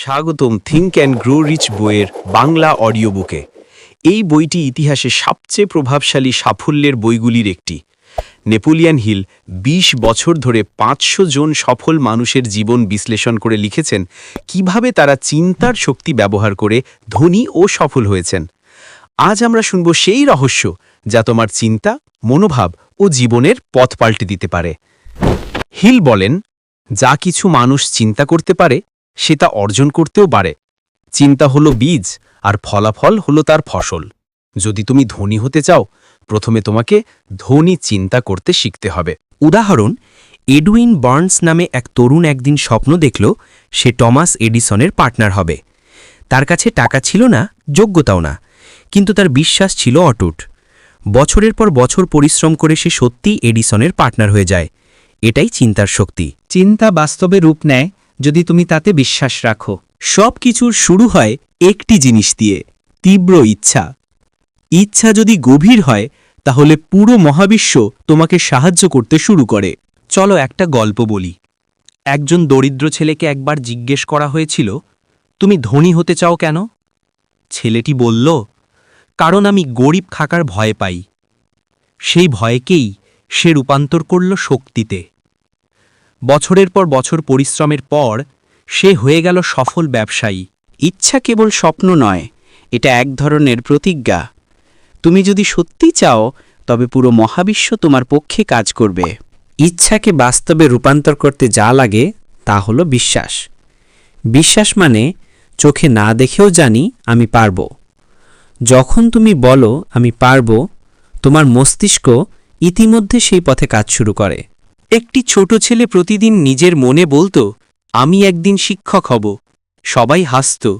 স্বাগতম think and grow rich বইয়ের Bangla audio বুকে এই বইটি ইতিহাসে সবচেয়ে প্রভাবশালী সাফল্যের বইগুলির একটি। নেপোলিয়ান হিল ২০ বছর ধরে পাঁচশো জন সফল মানুষের জীবন বিশ্লেষণ করে লিখেছেন কীভাবে তারা চিন্তার শক্তি ব্যবহার করে ধনী ও সফল হয়েছেন। আজ আমরা শুনব সেই রহস্য যা তোমার চিন্তা, মনোভাব ও জীবনের পথ পাল্টে দিতে পারে। হিল বলেন, যা কিছু মানুষ চিন্তা করতে পারে সে তা অর্জন করতেও পারে। চিন্তা হলো বীজ, আর ফলাফল হলো তার ফসল। যদি তুমি ধনী হতে চাও, প্রথমে তোমাকে ধনী চিন্তা করতে শিখতে হবে। উদাহরণ, এডুইন বার্নস নামে এক তরুণ একদিন স্বপ্ন দেখল, সে টমাস এডিসনের পার্টনার হবে। তার কাছে টাকা ছিল না, যোগ্যতাও না, কিন্তু তার বিশ্বাস ছিল অটুট। বছরের পর বছর পরিশ্রম করে সে সত্যিই এডিসনের পার্টনার হয়ে যায়। এটাই চিন্তার শক্তি। চিন্তা বাস্তবে রূপ নেয় যদি তুমি তাতে বিশ্বাস রাখো। সব কিছুর শুরু হয় একটি জিনিস দিয়ে, তীব্র ইচ্ছা। ইচ্ছা যদি গভীর হয়, তাহলে পুরো মহাবিশ্ব তোমাকে সাহায্য করতে শুরু করে। চলো একটা গল্প বলি। একজন দরিদ্র ছেলেকে একবার জিজ্ঞেস করা হয়েছিল, তুমি ধনী হতে চাও কেন? ছেলেটি বলল, কারণ আমি গরিব খাকার ভয় পাই। সেই ভয়কেই সে রূপান্তর করল শক্তিতে। বছরের পর বছর পরিশ্রমের পর সে হয়ে গেল সফল ব্যবসায়ী। ইচ্ছা কেবল স্বপ্ন নয়, এটা এক ধরনের প্রতিজ্ঞা। তুমি যদি সত্যি চাও, তবে পুরো মহাবিশ্ব তোমার পক্ষে কাজ করবে। ইচ্ছাকে বাস্তবে রূপান্তর করতে যা লাগে, তা হলো বিশ্বাস। বিশ্বাস মানে চোখে না দেখেও জানি আমি পারব। যখন তুমি বলো আমি পারব, তোমার মস্তিষ্ক ইতিমধ্যে সেই পথে কাজ শুরু করে। একটি ছোট ছেলে প্রতিদিন নিজের মনে বলতো, আমি একদিন শিক্ষক হব। সবাই হাসত।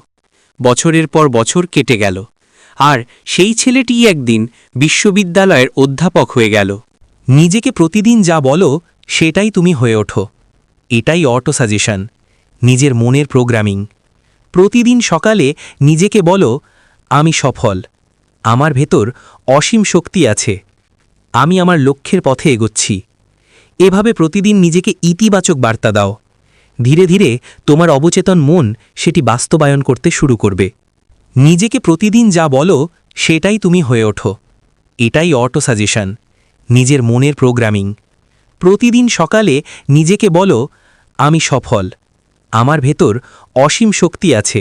বছরের পর বছর কেটে গেল। আর সেই ছেলেটিই একদিন বিশ্ববিদ্যালয়ের অধ্যাপক হয়ে গেল। নিজেকে প্রতিদিন যা বলো, সেটাই তুমি হয়ে ওঠো। এটাই অটো সাজেশন নিজের মনের প্রোগ্রামিং প্রতিদিন সকালে নিজেকে বলো, আমি সফল। আমার ভেতর অসীম শক্তি আছে। আমি আমার লক্ষ্যের পথে এগোচ্ছি। এভাবে প্রতিদিন নিজেকে ইতিবাচক বার্তা দাও। ধীরে ধীরে তোমার অবচেতন মন সেটি বাস্তবায়ন করতে শুরু করবে। নিজেকে প্রতিদিন যা বলো, সেটাই তুমি হয়ে ওঠো। এটাই অটো সাজেশন, নিজের মনের প্রোগ্রামিং। প্রতিদিন সকালে নিজেকে বলো, আমি সফল, আমার ভেতর অসীম শক্তি আছে,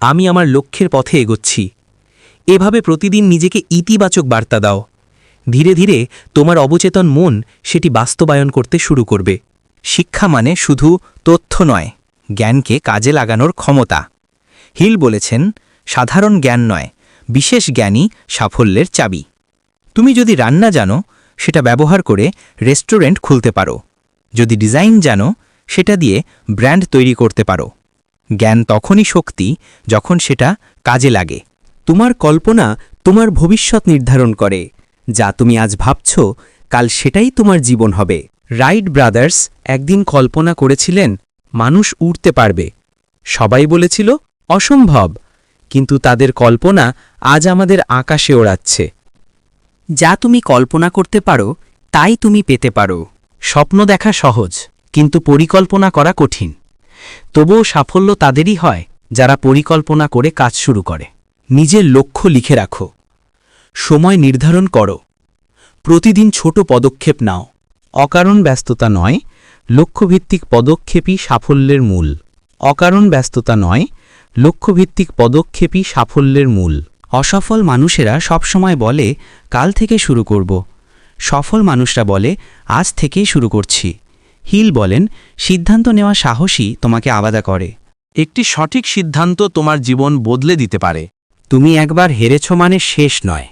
আমি আমার লক্ষ্যের পথে এগোচ্ছি। এভাবে প্রতিদিন নিজেকে ইতিবাচক বার্তা দাও। ধীরে ধীরে তোমার অবচেতন মন সেটি বাস্তবায়ন করতে শুরু করবে। শিক্ষা মানে শুধু তথ্য নয়, জ্ঞানকে কাজে লাগানোর ক্ষমতা। হিল বলেছেন, সাধারণ জ্ঞান নয়, বিশেষ জ্ঞানই সাফল্যের চাবি। তুমি যদি রান্না জানো, সেটা ব্যবহার করে রেস্টুরেন্ট খুলতে পারো। যদি ডিজাইন জানো, সেটা দিয়ে ব্র্যান্ড তৈরি করতে পারো। জ্ঞান তখনই শক্তি যখন সেটা কাজে লাগে। তোমার কল্পনা তোমার ভবিষ্যৎ নির্ধারণ করে। যা তুমি আজ ভাবছ, কাল সেটাই তোমার জীবন হবে। রাইট, ব্রাদার্স, একদিন কল্পনা করেছিলেন, মানুষ উড়তে পারবে। সবাই বলেছিল, অসম্ভব। কিন্তু তাদের কল্পনা আজ আমাদের আকাশে ওড়াচ্ছে। যা তুমি কল্পনা করতে পারো, তাই তুমি পেতে পারো। স্বপ্ন দেখা সহজ, কিন্তু পরিকল্পনা করা কঠিন। তবুও সাফল্য তাদেরই হয়, যারা পরিকল্পনা করে কাজ শুরু করে। নিজের লক্ষ্য লিখে রাখো। সময় নির্ধারণ করো। প্রতিদিন ছোট পদক্ষেপ নাও। অকারণ ব্যস্ততা নয় লক্ষ্যভিত্তিক পদক্ষেপই সাফল্যের মূল। অকারণ ব্যস্ততা নয় লক্ষ্যভিত্তিক পদক্ষেপই সাফল্যের মূল। অসফল মানুষেরা সবসময় বলে কাল থেকে শুরু করব। সফল মানুষরা বলে আজ থেকেই শুরু করছি। হিল বলেন সিদ্ধান্ত নেওয়া সাহসী তোমাকে আলাদা করে। একটি সঠিক সিদ্ধান্ত তোমার জীবন বদলে দিতে পারে। তুমি একবার হেরেছ মানে শেষ নয়।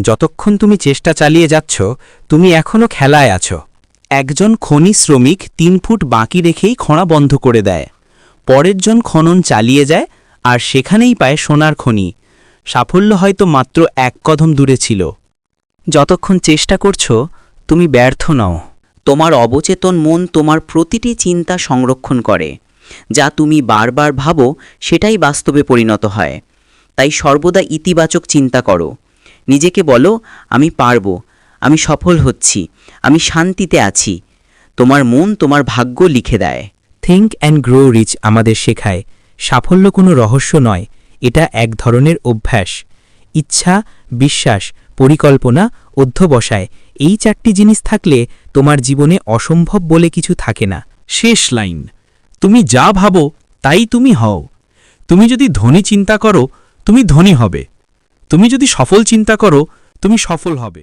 যতক্ষণ তুমি চেষ্টা চালিয়ে যাচ্ছ, তুমি এখনও খেলায় আছো। একজন খনি শ্রমিক তিন ফুট বাকি রেখেই খোঁড়া বন্ধ করে দেয়। পরের জন খনন চালিয়ে যায়, আর সেখানেই পায় সোনার খনি। সাফল্য হয়তো মাত্র এক কদম দূরে ছিল। যতক্ষণ চেষ্টা করছ, তুমি ব্যর্থ নও। তোমার অবচেতন মন তোমার প্রতিটি চিন্তা সংরক্ষণ করে। যা তুমি বারবার ভাবো, সেটাই বাস্তবে পরিণত হয়। তাই সর্বদা ইতিবাচক চিন্তা করো। নিজেকে বলো আমি পারব আমি সফল হচ্ছি আমি শান্তিতে আছি। তোমার মন তোমার ভাগ্য লিখে দেয়। থিঙ্ক অ্যান্ড গ্রো রিচ আমাদের শেখায়। সাফল্য কোনো রহস্য নয় এটা এক ধরনের অভ্যাস। ইচ্ছা বিশ্বাস পরিকল্পনা অধ্যবসায় এই চারটি জিনিস থাকলে তোমার জীবনে অসম্ভব বলে কিছু থাকে না। শেষ লাইন তুমি যা ভাবো তাই তুমি হও। তুমি যদি ধনী চিন্তা করো তুমি ধনী হবে। তুমি যদি সফল চিন্তা করো তুমি সফল হবে।